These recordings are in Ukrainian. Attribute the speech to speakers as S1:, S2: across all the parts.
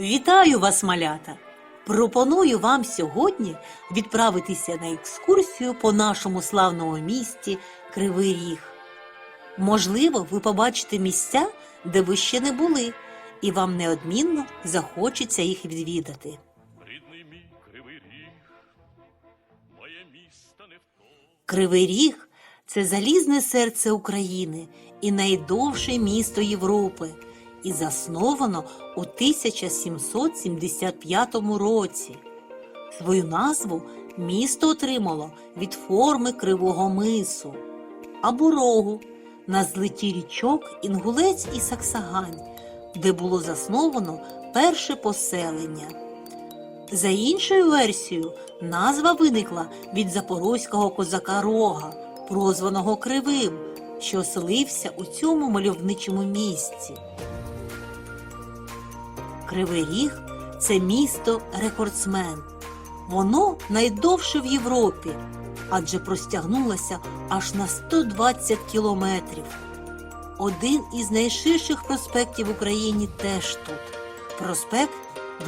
S1: Вітаю вас, малята! Пропоную вам сьогодні відправитися на екскурсію по нашому славному місті Кривий Ріг. Можливо, ви побачите місця, де ви ще не були, і вам неодмінно захочеться їх відвідати.
S2: Рідний мій кривий ріг, моє місто не вто.
S1: Кривий Ріг це залізне серце України і найдовше місто Європи, і засновано у 1775 році. Свою назву місто отримало від форми кривого мису або рогу на злиті річок Інгулець і Саксагань, де було засновано перше поселення. За іншою версією, назва виникла від запорозького козака Рога, прозваного Кривим, що оселився у цьому мальовничому місці. Кривий Ріг це місто рекордсмен. Воно найдовше в Європі, адже простягнулося аж на 120 кілометрів. Один із найширших проспектів в Україні теж тут. Проспект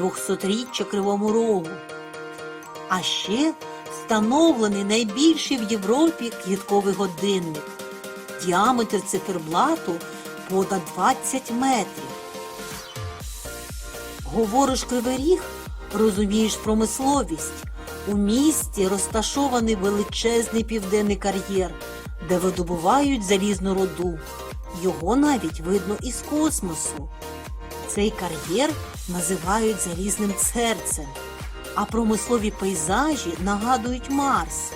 S1: 200-річчя Кривому Рогу. А ще встановлений найбільший в Європі квітковий годинник. Діаметр циферблату понад 20 метрів. Говориш кривий ріг, розумієш промисловість. У місті розташований величезний південний кар'єр, де видобувають залізну руду. Його навіть видно із космосу. Цей кар'єр називають залізним серцем, а промислові пейзажі нагадують Марс.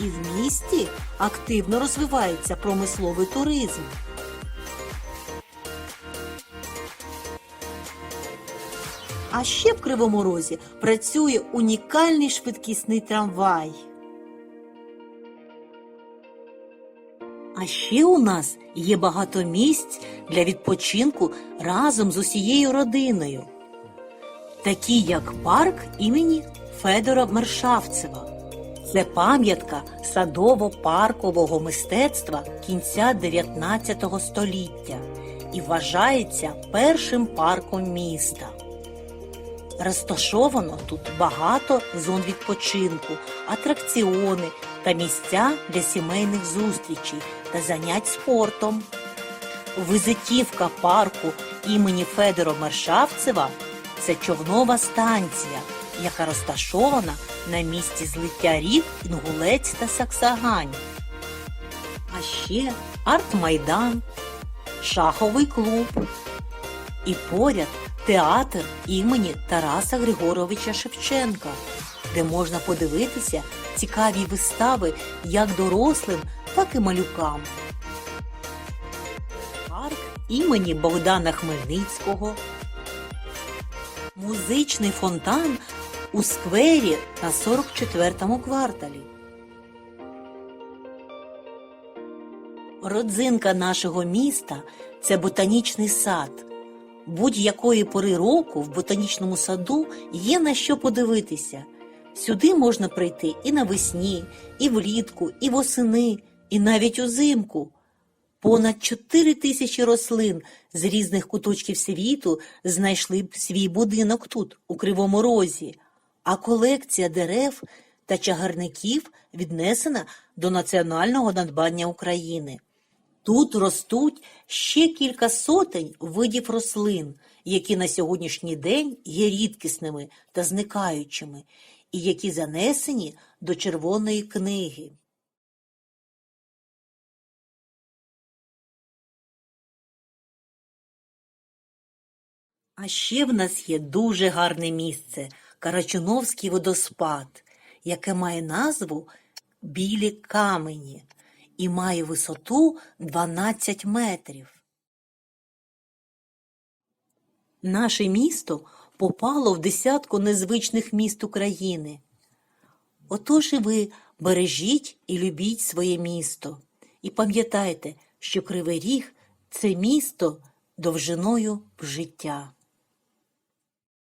S1: І в місті активно розвивається промисловий туризм. А ще в Кривому Розі працює унікальний швидкісний трамвай. А ще у нас є багато місць для відпочинку разом з усією родиною, такі як парк імені Федора Мершавцева. Це пам'ятка садово-паркового мистецтва кінця 19 століття і вважається першим парком міста. Розташовано тут багато зон відпочинку, атракціони та місця для сімейних зустрічей та занять спортом. Визитівка парку імені Федора Мершавцева це човнова станція, яка розташована на місці злиття рік Інгулець та Саксагань. А ще арт-майдан, шаховий клуб і поряд театр імені Тараса Григоровича Шевченка, де можна подивитися цікаві вистави як дорослим, так і малюкам. Парк імені Богдана Хмельницького. Музичний фонтан у сквері на 44-му кварталі. Родзинка нашого міста це ботанічний сад. Будь-якої пори року в ботанічному саду є на що подивитися. Сюди можна прийти і навесні, і влітку, і восени, і навіть узимку. Понад 4 тисячі рослин з різних куточків світу знайшли б свій будинок тут, у Кривому Розі, а колекція дерев та чагарників віднесена до національного надбання України. Тут ростуть ще кілька сотень видів рослин, які на сьогоднішній день є рідкісними та зникаючими, і які занесені до Червоної книги. А ще в нас є дуже гарне місце Карачуновський водоспад, яке має назву Білі камені і має висоту 12 метрів. Наше місто попало в десятку незвичних міст України. Отож і ви бережіть і любіть своє місто. І пам'ятайте, що Кривий Ріг – це місто довжиною в життя.